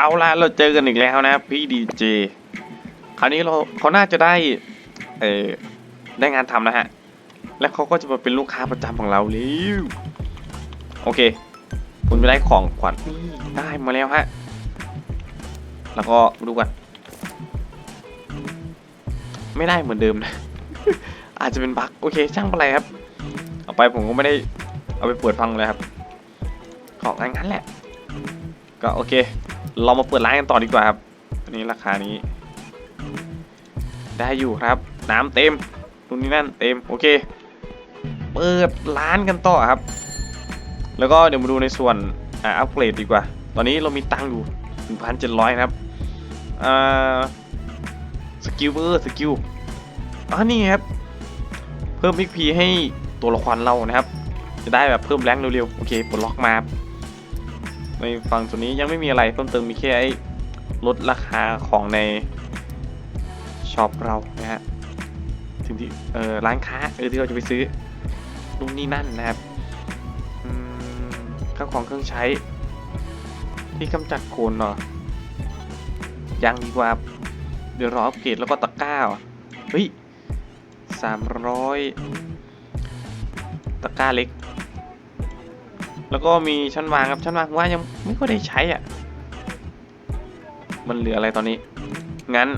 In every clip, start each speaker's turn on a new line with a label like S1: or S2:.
S1: เอาละเราเจอกันอีกแล้วนะพี่ดีเจคราวนี้เราเขาน่าจะได้เออได้งานทำนะฮะ และเขาก็จะมาเป็นลูกค้าประจำของเราแล้วโอเค คุณไปได้ของขวัญได้มาแล้วฮะ แล้วก็ดูกัน ไม่ได้เหมือนเดิมนะ อาจจะเป็นบั๊กโอเค ช่างเป็นไรครับ เอาไปผมก็ไม่ได้เอาไปเปิดฟังเลยครับ ของงั้นแหละ ก็โอเค เรามาเปิดร้านกันต่อดีกว่าครับอันนี้ราคานี้ ได้อยู่ครับ น้ำเต็มตรงนี้นั่นเต็มโอเค เปิดร้านกันต่อครับ แล้วก็เดี๋ยวมาดูในส่วนอ่าอัปเกรดดีกว่า ตอนนี้เรามีตังค์อยู่1,700ครับอ่าสกิลเบอร์สกิลอ๋อนี่ครับ เพิ่ม XP ให้ตัวละครเรานะครับ จะได้แบบเพิ่มแรงเร็วๆ โอเคปลดล็อกมาครับ ในฝั่งตัวนี้ยังไม่มีอะไรเพิ่มเติมมีแค่ไอ้ลดราคาของในช็อปเรานะฮะถึงที่เออร้านค้าเออที่เราจะไปซื้อนู่นนี่นั่นนะครับข้าวของเครื่องใช้ ที่กำจัดโคลนเนาะยังดีกว่าเดี๋ยวรออัปเกรดแล้วก็ตะกร้าเหรอเฮ้ยสามร้อยตะกร้าเล็ก แล้วก็มีชั้นวางครับชั้นวางว่ายังไม่ค่อยได้ใช้อะ มันเหลืออะไรตอนนี้ งั้น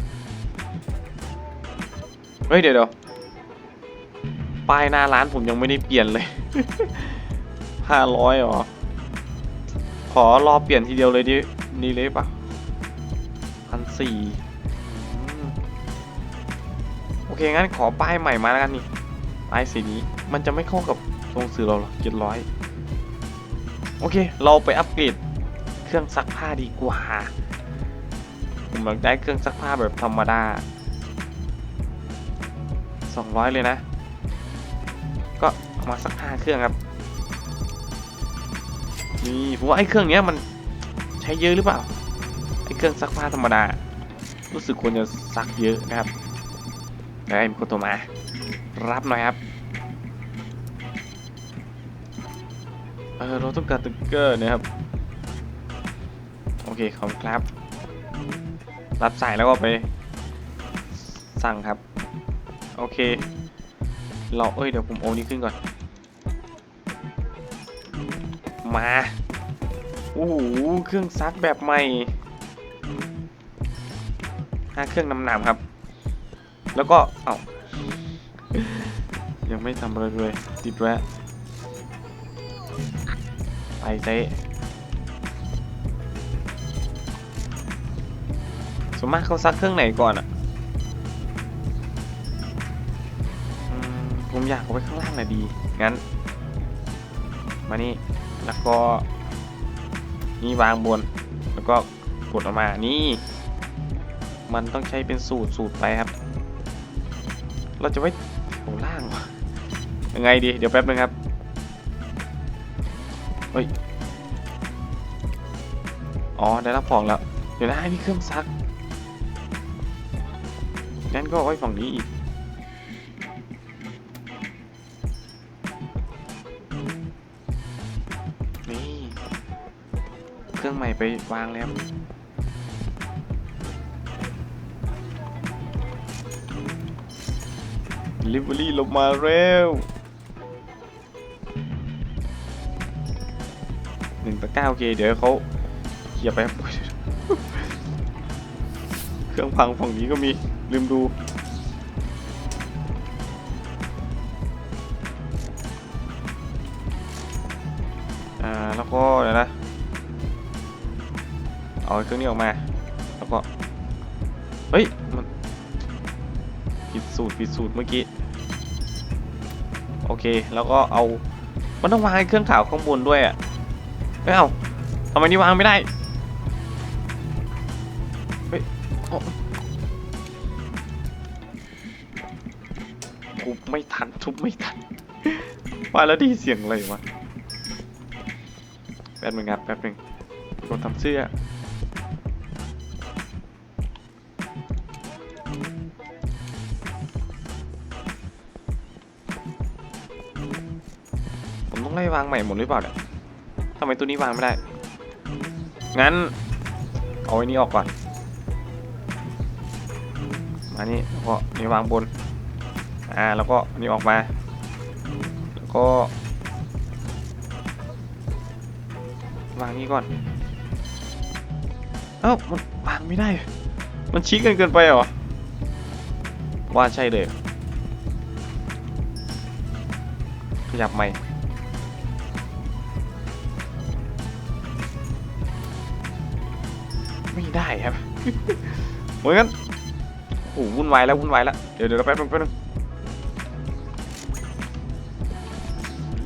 S1: เฮ้ยเดี๋ยวเดี๋ยวป้ายหน้าร้านผมยังไม่ได้เปลี่ยนเลยห้าร้อยหรอ ขอรอเปลี่ยนทีเดียวเลยดินี่เลยปะพันสี่โอเคงั้นขอป้ายใหม่มาแล้วกันนี่ป้ายสีนี้ มันจะไม่เข้ากับทรงสื่อเราหรอเจ็ดร้อย โอเค เราไปอัปเกรดเครื่องซักผ้าดีกว่าผมอยากได้เครื่องซักผ้าแบบธรรมดา 200 เลยนะ ก็เอามาสักห้าเครื่องครับ นี่ผมว่าไอ้เครื่องเนี้ยมันใช้เยอะหรือเปล่า ไอ้เครื่องซักผ้าธรรมดา รู้สึกควรจะซักเยอะนะครับได้มีคนโทรมา รับหน่อยครับ เออเราต้องการติ๊กเกอร์นะครับ โอเคขอบคุณครับ รับสายแล้วก็ไป สั่งครับ โอเค เราเอ้ยเดี๋ยวผมโอนี้ขึ้นก่อน มาโอ้โหเครื่องซักแบบใหม่ห้าเครื่องนำหนามครับ แล้วก็ เอ้ายังไม่ทำอะไรเลยติดแวะ ไปเจ๊ส่วนมากเขาซักเครื่องไหนก่อนอะผมอยากเอาไว้ข้างล่างน่ะดี งั้น มานี่ แล้วก็ นี่วางบน แล้วก็กดออกมา นี่ มันต้องใช้เป็นสูตรสูตรไปครับ เราจะไว้แถวล่างวะยังไงดี เดี๋ยวแป๊บนึงครับ เฮ้ย อ๋อ ได้รับของแล้ว เดี๋ยวนะให้นี่เครื่องซัก งั้นก็ไว้ฝั่งนี้อีก นี่ เครื่องใหม่ไปวางแล้วลิเวอรี่ลงมาเร็ว หนึ่งตะกร้าโอเค เดี๋ยวเขาเคลียไปเครื่องพังฝั่งนี้ก็มีลืมดูอ่าแล้วก็เดี๋ยวนะเอาเครื่องนี้ออกมา แล้วก็ เฮ้ย มันผิดสูตรผิดสูตรเมื่อกี้ โอเค แล้วก็เอา มันต้องวางไอ้เครื่องขาวข้างบนด้วยอะ เอาทำไมนี่วางไม่ได้เฮ้ยทุบไม่ทันทุบไม่ทันว่าแล้วไดีเสียงอะไรวะแป๊บนึงครับแป๊บนึงกดทำเสื้อผมต้องไล่วางใหม่หมดหรือเปล่าเนี่ย ทำไมตัวนี้วางไม่ได้ งั้น เอาไอ้นี้ออกก่อน มานี่แล้วก็นี่วางบน อ่า แล้วก็นนี้ออกมา แล้วก็ วางนี้ก่อน เอ้า มันวางไม่ได้ มันชี้กันเกินไปเหรอ ว่าใช่เลยขยับไหม่ ไม่ได้ครับเหมือนกันโอ้โหวุ่นวายแล้ววุ่นวายแล้วเดี๋ยวเดี๋ยวแป๊บนึงแป๊บนึง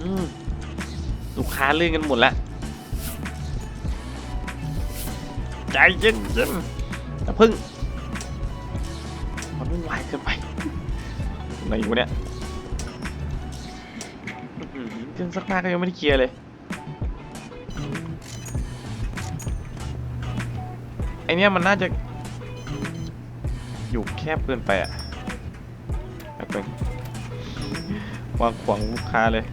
S1: อืมลูกค้าเลื่อนกันหมดแล้วใจเย็นเย็นอย่าพึ่งมันวุ่นวายเกินไปไหนอยู่เนี่ยอื้อหือเครื่องซักผ้าก็ยังไม่ได้เคลียร์เลย ไอเนี้ยมันน่าจะ อยู่แคบเกินไปอะแป๊บนึงวางขวางลูกค้าเลย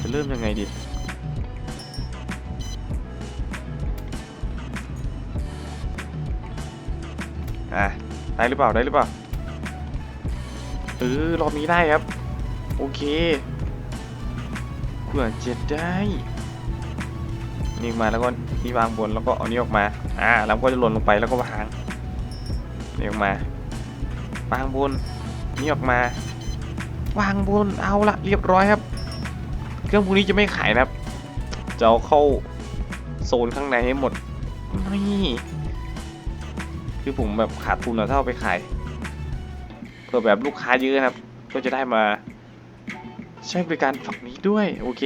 S1: จะเริ่มยังไงดีอะได้หรือเปล่าได้หรือเปล่าเออรอบนี้ได้ครับ โอเคเผื่อจะได้ นี่มาแล้วก็นี่วางบนแล้วก็เอานี้ออกมา อ่า แล้วก็จะหล่นลงไปแล้วก็วางนี่ออกมาวางบนนี่ออกมา วางบนเอาละเรียบร้อยครับ เครื่องพวกนี้จะไม่ขายนะครับ จะเอาเข้าโซนข้างในให้หมดนี่คือผมแบบขาดทุนอะถ้าเอาไปขายเผื่อแบบลูกค้าเยอะนะครับ ก็จะได้มาใช้บริการฝั่งนี้ด้วย โอเค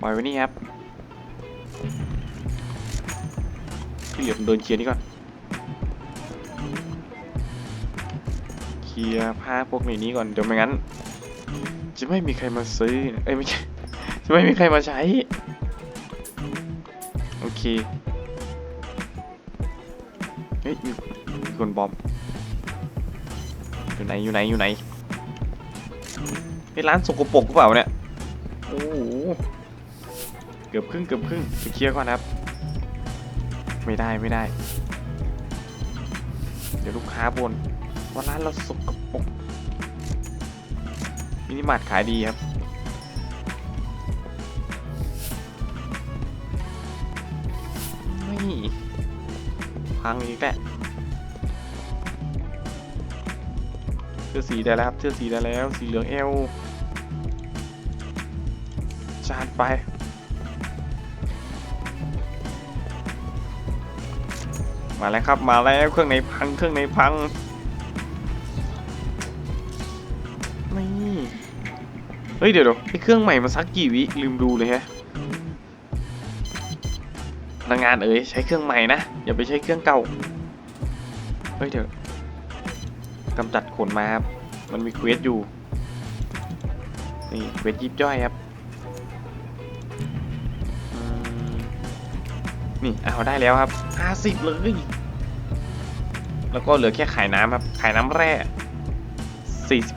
S1: ปล่อยไว้นี่ครับที่เหลือผมเดินเคลียร์นี่ก่อน เคลียร์ผ้าพวกในนี้ก่อน เดี๋ยวไม่งั้น จะไม่มีใครมาซื้อ เอ้ยไม่ใช่ จะไม่มีใครมาใช้ โอเค เฮ้ยมีคนบอม อยู่ไหน อยู่ไหน อยู่ไหนไอ้ร้านสกปรกหรือเปล่าเนี่ย โอ้โห เกือบครึ่งเกือบครึ่งไปเคลียร์ก่อนครับ ไม่ได้ไม่ได้ เดี๋ยวลูกค้าบนว่าร้านเราสกปรกมินิมาร์ทขายดีครับไม่พังอีกแหละเสื้อสีได้แล้วครับเสื้อสีได้แล้ว สีเหลืองเอลจานไป มาแล้วครับมาแล้วเครื่องในพังเครื่องในพังนี่เฮ้ยเดี๋ยวเดี๋ยวไอเครื่องใหม่มาสักกี่วิลืมดูเลยฮะพนักงานเอ๋ยใช้เครื่องใหม่นะอย่าไปใช้เครื่องเก่าเฮ้ยเดี๋ยวกำจัดขนมาครับมันมีเควสอยู่นี่เควสยิบย่อยครับนี่เอาได้แล้วครับ 50 เลย แล้วก็เหลือแค่ขายน้ำครับ ขายน้ำแร่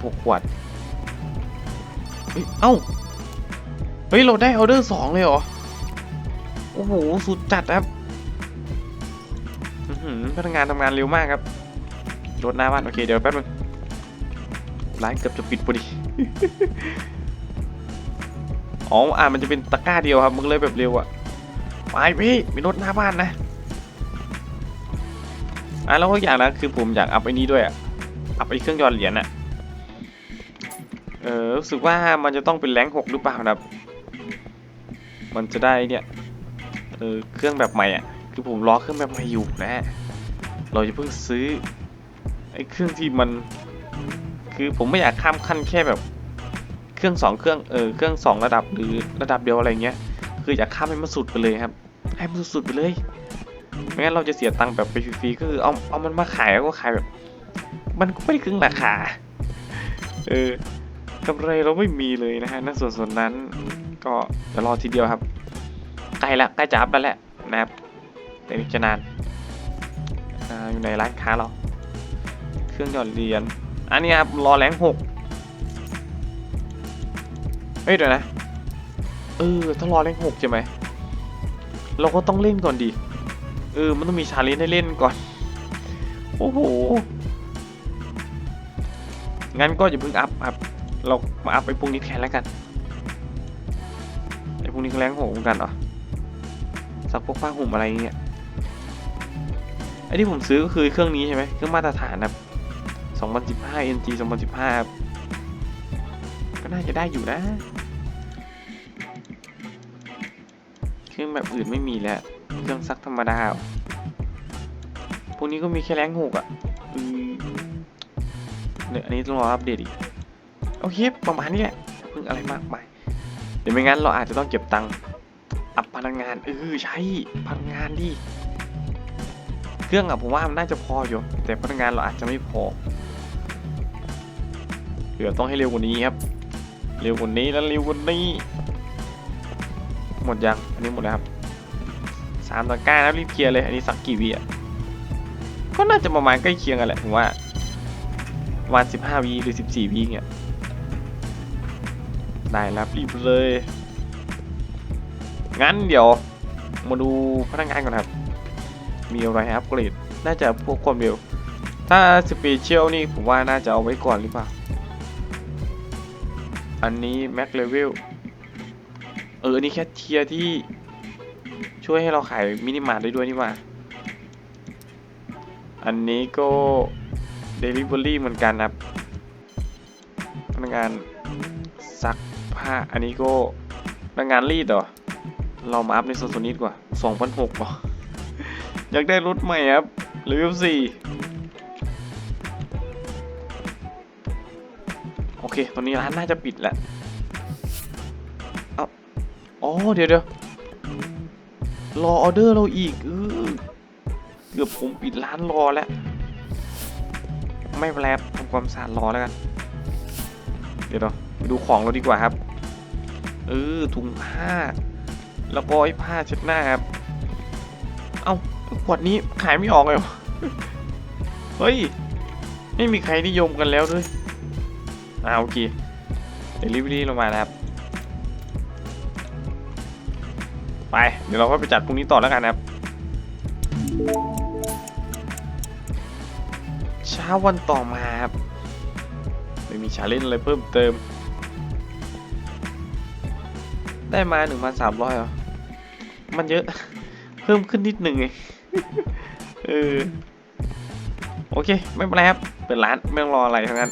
S1: 46 ขวด เอ้า เฮ้ย เราได้ออเดอร์สองเลยเหรอ โอ้โห สุดจัดครับพนักงานทำงานเร็วมากครับ รถหน้าบ้าน โอเค เดี๋ยวแป๊บนึง ร้านเกือบจะปิดพอดี อ๋อ อ่ามันจะเป็นตะกร้าเดียวครับ มึงเลยแบบเร็วอะไปพี่ มีรถหน้าบ้านนะ อะแล้วก็อย่างนะคือผมอยากอัพไอ้นี้ด้วยอะอัพไอ้เครื่องยนต์เหรียญอะเออรู้สึกว่ามันจะต้องเป็นแรงหกหรือเปล่านะครับมันจะได้เนี่ยเออเครื่องแบบใหม่อะคือผมรอเครื่องแบบใหม่อยู่นะฮะเราจะเพิ่งซื้อไอ้เครื่องที่มัน คือผมไม่อยากข้ามขั้นแค่แบบเครื่องสองเครื่องเออเครื่องสองระดับหรือระดับเดียวอะไรเงี้ยคืออยากข้ามให้มันสุดไปเลยครับ ให้มันสุดๆไปเลย ไม่งั้นเราจะเสียตังค์แบบไปฟรีๆก็คือเอาเอามันมาขายแล้วก็ขายแบบ มันก็ไม่ได้ครึ่งราคา เออกำไรเราไม่มีเลยนะฮะนั่นส่วนส่วนนั้นก็เดี๋ยวรอทีเดียวครับ ใกล้ละใกล้จะอัพแล้วแหละนะครับแต่นี่จะนานออยู่ในร้านค้าเรา เครื่องหยอดเหรียญอันนี้ครับรอแรงหกเฮ้ยเดี๋ยวนะ เออถ้ารอเลขหกใช่ไหม เราก็ต้องเล่นก่อนดิ เออ มันต้องมีชาเลนจ์ให้เล่นก่อน โอ้โห งั้นก็อย่าเพิ่งอัพครับ เรามาอัพไปพรุ่งนี้แทนแล้วกันไอพรุ่งนี้แรงโหงกันเหรอ สักพวกผ้าห่มอะไรเงี้ยไอที่ผมซื้อก็คือเครื่องนี้ใช่ไหมเครื่องมาตรฐานแบบ2015 NG 2015ครับก็น่าจะได้อยู่นะ เครื่องแบบอื่นไม่มีแล้ว เครื่องซักธรรมดาพวกนี้ก็มีแค่แรงหกอะเนี่ยอันนี้ต้องรออัปเดตอีก โอเค ประมาณนี้แหละเพิ่งอะไรมากมายเดี๋ยวไม่งั้นเราอาจจะต้องเก็บตังค์อัพพนักงานเออใช่พนักงานดิเครื่องอะผมว่ามันน่าจะพออยู่ แต่พนักงานเราอาจจะไม่พอเดี๋ยวต้องให้เร็วกว่านี้ครับ เร็วกว่านี้แล้วเร็วกว่านี้ หมดยังอันนี้หมดแล้วครับ สามตะกร้านะรีบเคลียร์เลย อันนี้สักกี่วิอะก็น่าจะประมาณใกล้เคียงกันแหละผมว่าประมาณสิบห้าวิหรือสิบสี่วิเนี่ยได้แล้วรีบเลย งั้นเดี๋ยวมาดูพนักงานก่อนครับ มีอะไรอัปเกรด น่าจะพวกความเร็ว ถ้าสเปเชียลนี่ผมว่าน่าจะเอาไว้ก่อนหรือเปล่า อันนี้แม็กเลเวล เอออันนี้แค่เทียร์ที่ ช่วยให้เราขายมินิมาร์ทได้ด้วยนี่หว่า อันนี้ก็ Delivery เหมือนกันนะครับพนักงานซักผ้า อันนี้ก็พนักงานรีดเหรอ เรามาอัพในโซนนี้ดีกว่า2,600ป่ะอยากได้รถใหม่ครับเลเวล4โอเค ตอนนี้ร้านน่าจะปิดแล้วอ๋อ เดี๋ยวเดี๋ยว รอออเดอร์เราอีกเออเกือบผมปิดร้านรอแล้ว ไม่เป็นไรครับทำความสะอาดรอแล้วกัน เดี๋ยวเราไปดูของเราดีกว่าครับ เออถุงผ้า แล้วก็ไอ้ผ้าเช็ดหน้าครับ เอ้าขวดนี้ขายไม่ออกเลยเหรอเฮ้ย ไม่มีใครนิยมกันแล้วด้วยอ่าโอเคเดลิเวอรี่เรามาแล้วครับ ไป เดี๋ยวเราก็ไปจัดพรุ่งนี้ต่อแล้วกันนะครับ เช้าวันต่อมาครับ ไม่มีชาเลนจ์อะไรเพิ่มเติม ได้มาหนึ่งพันสามร้อยเหรอ มันเยอะ เพิ่มขึ้นนิดหนึ่งไงเออ โอเค ไม่เป็นไรครับ เปิดร้านไม่ต้องรออะไรทั้งนั้น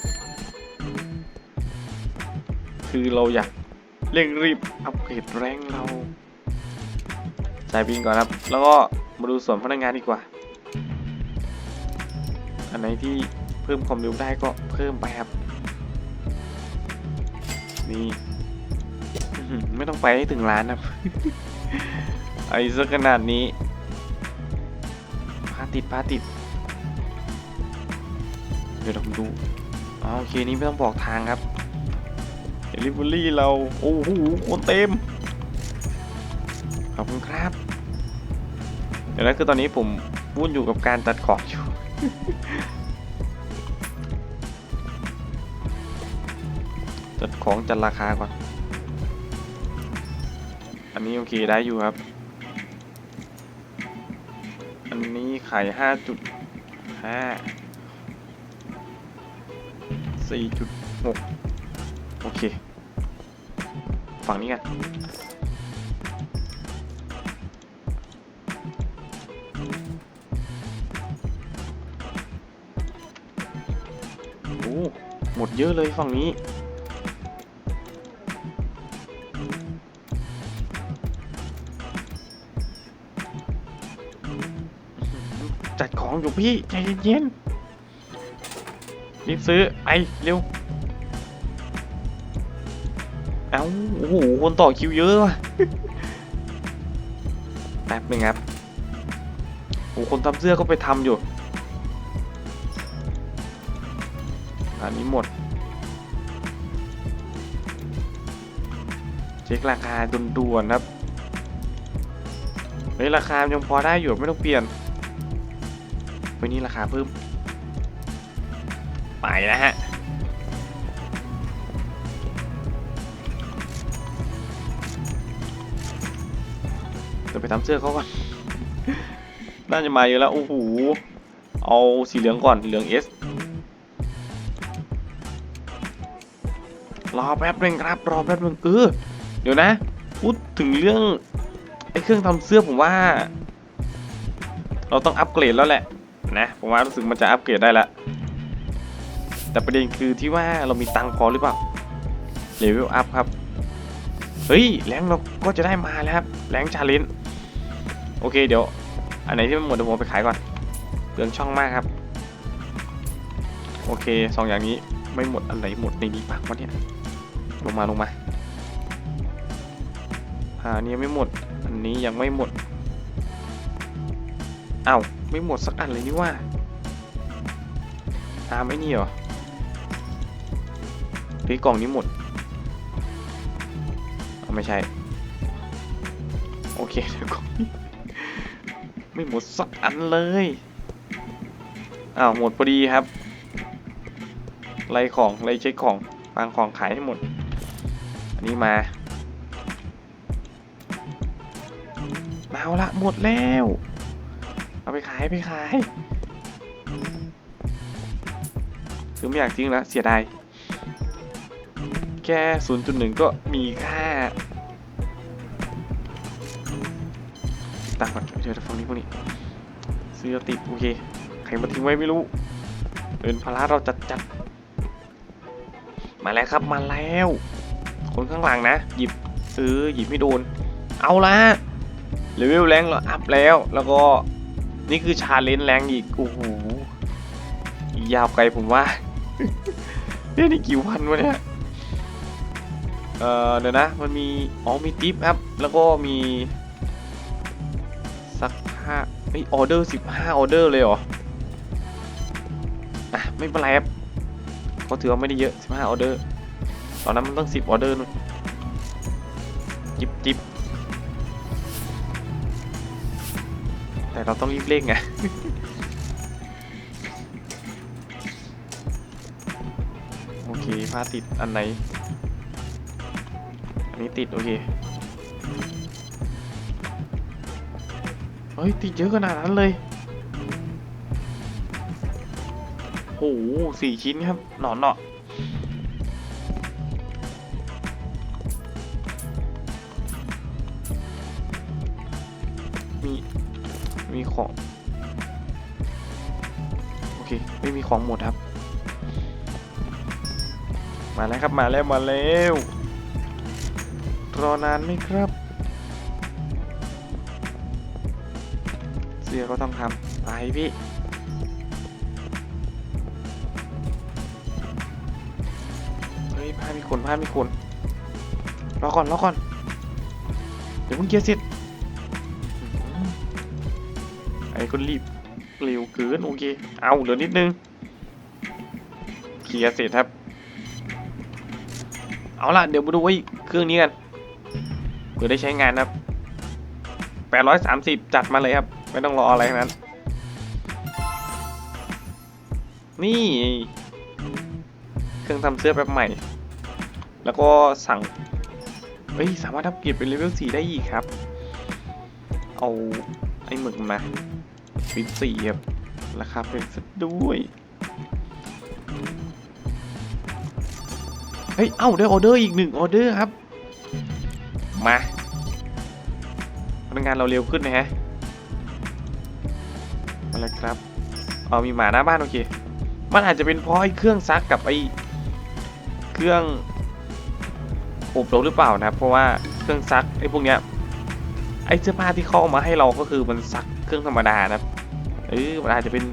S1: คือเราอยากเร่งรีบอัปเกรดแรงเรา จ่ายบินก่อนครับ แล้วก็มาดูส่วนพนักงานดีกว่า อันไหนที่เพิ่มความเร็วได้ก็เพิ่มไปครับ นี่ไม่ต้องไปให้ถึงร้านครับไอ้สักขนาดนี้พาติดพาติด เดี๋ยวเราดูอ๋อโอเคนี้ไม่ต้องบอกทางครับเดลิเวอรี่เรา โอ้โหคนเต็ม ขอบคุณครับ ดี๋ยวนะคือตอนนี้ผมวุ่นอยู่กับการตัดของอยู่ จัดของจัดราคาก่อน อันนี้โอเคได้อยู่ครับ อันนี้ขายห้าจุดห้าสี่จุดหกโอเค ฝั่งนี้กัน หมดเยอะเลยฝั่งนี้ จัดของอยู่พี่ ใจเย็นๆรีบซื้อไปเร็ว เอ้า โอ้โห คนต่อคิวเยอะว่ะ แป๊บนึงครับโอ้คนทำเสื้อก็ไปทำอยู่ อันนี้หมด เช็คราคาด่วนๆครับเฮ้ยราคายังพอได้อยู่ไม่ต้องเปลี่ยนวันนี้ราคาเพิ่ม ไปนะฮะโเดี๋ยวไปทำเสื้อเขาก่อน น่าจะมาเยอะแล้ว โอ้โห เอาสีเหลืองก่อน เหลือง S รอแป๊บหนึงครับ รอแป๊บหนึงเออเดี๋ยวนะ พูดถึงเรื่องไอ้เครื่องทำเสื้อผมว่า เราต้องอัปเกรดแล้วแหละนะผมว่ารู้สึกมันจะอัปเกรดได้ล้วแต่ประเด็นคือที่ว่าเรามีตังค์พอหรือเปล่าเลเวลอัพครับเฮ้ยแรงเราก็จะได้มาแล้วครับแรงชาเลนจ์โอเคเดี๋ยว อันไหนที่มันหมดเดี๋ยวผมไปขายก่อนเปลืองช่องมากครับ โอเคสองอย่างนี้ไม่หมดอันไหนหมดในนี้ปะวะเนี่ย ลงมาลงมาอ่าอันนี้ยังไม่หมด อันนี้ยังไม่หมดอ้าวไม่หมดสักอันเลยนี่ว่า ตามไอ้นี่เหรอหรือกล่องนี้หมดเอาไม่ใช่ โอเคเดี๋ยวก่อนไม่หมดสักอันเลยอ้าวหมดพอดีครับ ไล่ของไล่เช็คของวางของขายให้หมด นี้มา เอาละหมดแล้ว เอาไปขายไปขาย คือไม่อยากทิ้งแล้วเสียดาย แค่ 0.1 ก็มีค่าตังก่อนเดี๋ยวจะฟังนี้พวกนี้ซื้อติดโอเค ใครมาทิ้งไว้ไม่รู้ เป็นภาระเราจัดจัดมาแล้วครับ มาแล้ว คนข้างหลังนะ หยิบซื้อหยิบไม่โดน เอาละเลเวลแรงเราอัพแล้ว แล้วก็นี่คือชาเลนจ์แรงอีก โอ้โหยาวไกลผมว่าเนี่ยนี่กี่วันวะเนี่ยเอ่อเดี๋ยวนะ มันมี อ๋อ มีทิปครับ แล้วก็มี สักห้าเฮ้ยออเดอร์สิบห้าออเดอร์เลยเหรอ อะ ไม่เป็นไรครับก็ถือว่าไม่ได้เยอะสิบห้าออเดอร์ ตอนนั้นมันต้องสิบออเดอร์นู่นจิบจิบแต่เราต้องรีบเร่งไงโอเคผ้าติดอันไหน อันนี้ติด โอเค เฮ้ย ติดเยอะขนาดนั้นเลยโหสี่ชิ้นครับ หนอนเนาะ มี มีของ โอเค ไม่มีของหมดครับ มาแล้วครับมาแล้วมาแล้วรอนานไหมครับ เสื้อก็ต้องทำไปพี่เฮ้ยผ้ามีคนผ้ามีคนรอก่อนรอก่อน เดี๋ยวเพิ่งเกียร์เสร็จ ไอ้คนรีบเร็วเกินโอเค เอาเหลือนิดนึงเคลียร์เสร็จครับ เอาล่ะ เดี๋ยวมาดูไอ้เครื่องนี้กันเผื่อได้ใช้งานครับ 830 จัดมาเลยครับ ไม่ต้องรออะไรทั้งนั้น นี่ เครื่องทำเสื้อแบบใหม่ แล้วก็สั่ง เฮ้ย สามารถอัพเกรดเป็นเลเวล4ได้อีกครับ เอาไอ้หมึกมา เป็นสี่ครับ ราคาเป็นซะด้วย เฮ้ย เอ้า ได้ออเดอร์อีกหนึ่งออเดอร์ครับ มาพนักงานเราเร็วขึ้นนะฮะมาเลยครับ เอามีหมาหน้าบ้านโอเค มันอาจจะเป็นเพราะไอ้เครื่องซักกับไอ้เครื่องอบรมหรือเปล่านะครับ เพราะว่าเครื่องซักไอ้พวกเนี้ยไอ้เสื้อผ้าที่เขาเอามาให้เราก็คือมันซัก เครื่องธรรมดานะครับเออมันอาจจะเป็น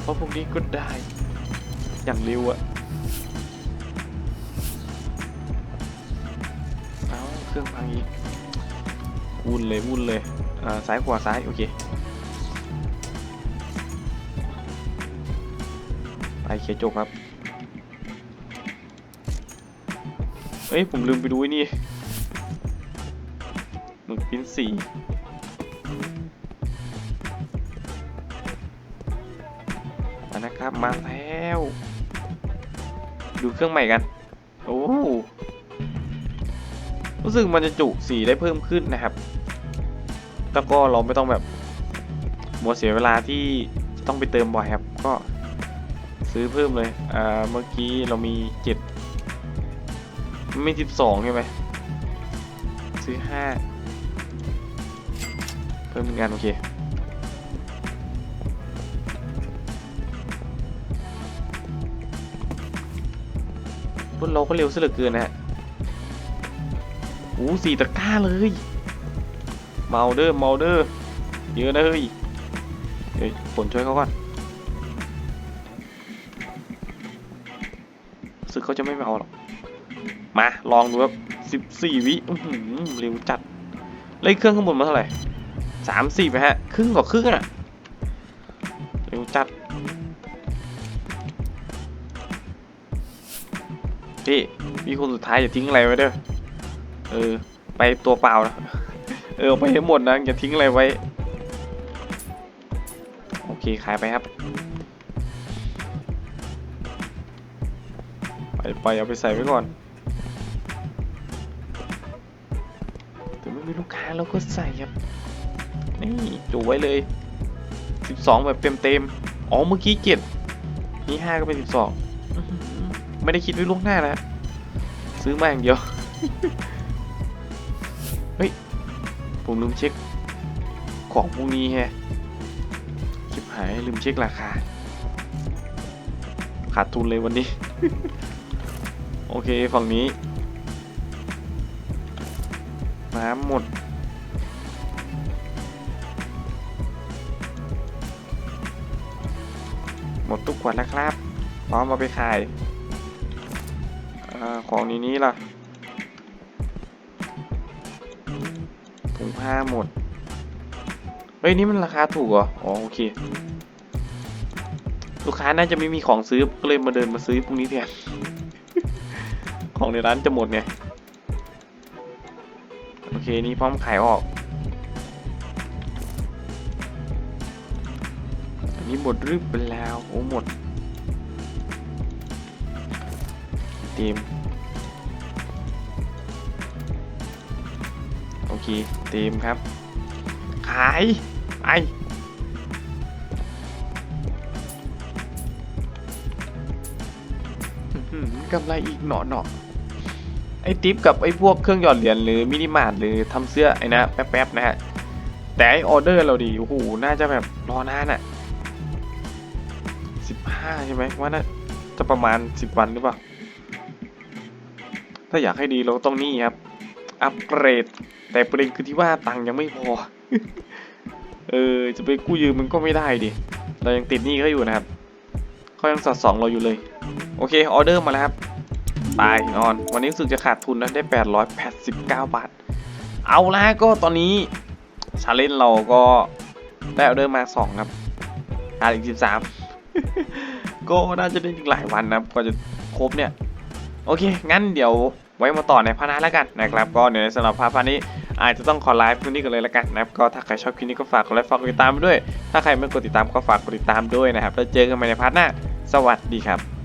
S1: เพราะพวกนี้ก็ได้ อย่างเร็วอะเอาเครื่องพังอีกวุ่นเลยวุ่นเลยอ่าซ้ายขวาซ้ายโอเคไปเคลียจบครับเอ้ยผมลืมไปดูไอ้นี่หมึกปิ้นสี ครับมาแล้ว ดูเครื่องใหม่กัน โอ้ รู้สึกมันจะจุสีได้เพิ่มขึ้นนะครับ แล้วก็เราไม่ต้องแบบมัวเสียเวลาที่ต้องไปเติมบ่อยครับ ก็ซื้อเพิ่มเลยอ่าเมื่อกี้เรามีเจ็ดไม่สิบสองใช่ไหมซื้อห้าเพิ่มหนึ่งงานโอเค รถเราก็เร็วซะเหลือเกินนะฮะโอ้สี่ตะกร้าเลยเมาเดอร์เมาเดอร์เยอะนะเฮ้ยเฮ้ยฝนช่วยเขาก่อนสึกเขาจะไม่เมาหรอก มา ลองดูครับสิบสี่วิอื้อหือเร็วจัด เลยเครื่องข้างบนมาเท่าไหร่สามสี่ไปฮะ ครึ่งกว่าครึ่งอะ เร็วจัด พี่พี่คนสุดท้ายอย่าทิ้งอะไรไว้เด้อเออ ไปตัวเปล่านะเออไปให้หมดนะอย่าทิ้งอะไรไว้ โอเคขายไปครับ ไปไปเอาไปใส่ไว้ก่อนถึงไม่มีลูกค้าเราก็ใส่ครับนี่จูไว้เลย 12 แบบเต็มเต็มอ๋อเมื่อกี้เจ็ดนี่ห้าก็เป็น 12อื้อหือ ไม่ได้คิดไว้ล่วงหน้านะ ซื้อมาอย่างเดียว เฮ้ย ผมลืมเช็ค ของพวกนี้แฮะชิบหายลืมเช็คราคา ขาดทุนเลยวันนี้ โอเค ฝั่งนี้ น้ำหมดหมดทุกขวดแล้วครับ พร้อมเอาไปขายอา ของนี้นี้ล่ะถุงผ้าหมด เฮ้ย นี่มันราคาถูกเหรอ อ๋อ โอเค ลูกค้าน่าจะไม่มีของซื้อ ก็เลยมาเดินมาซื้อพรุ่งนี้แทน ของในร้านจะหมดไง โอเค นี่พร้อมขายออกอันนี้หมดรึบไปแล้วโอ้หมดเต็ม เคเต็มครับ ขายไปอื้อหือกำไรอีกหนอหนอไอ้ทิปกับไอ้พวกเครื่องหยอดเหรียญหรือมินิมาร์ทหรือทำเสื้อไอ้นะแป๊บๆนะฮะ แต่ไอ้ออเดอร์เราดีโอ้โหน่าจะแบบรอนานอะสิบห้าใช่ไหมว่าน่าจะประมาณสิบวันหรือเปล่า ถ้าอยากให้ดีเราต้องนี่ครับ อัปเกรด แต่ประเด็นคือที่ว่าตังค์ยังไม่พอ เออ จะไปกู้ยืมมันก็ไม่ได้ดิ เรายังติดหนี้เขาอยู่นะครับเขายังสัดสองเราอยู่เลย โอเค ออเดอร์มาแล้วครับ ตายนอน วันนี้รู้สึกจะขาดทุนนะได้ 889 บาท เอาละก็ตอนนี้ชาเลนเราก็ได้ออเดอร์มา 2 ครับขาดอีก 13 ก็น่าจะได้อีกหลายวันนะกว่าจะครบเนี่ย โอเค งั้นเดี๋ยว ไว้มาต่อในพาร์ทหน้าแล้วกันนะครับ ก็เดี๋ยวในสำหรับพาร์ทนี้ อาจจะต้องขอไลฟ์พื้นที่กันเลยละกันนะครับ ก็ถ้าใครชอบคลิปนี้ก็ฝากกดไลค์ฝากกดติดตามไปด้วย ถ้าใครไม่กดติดตามก็ฝากกดติดตามด้วยนะครับ แล้วเจอกันใหม่ในพาร์ทหน้า สวัสดีครับ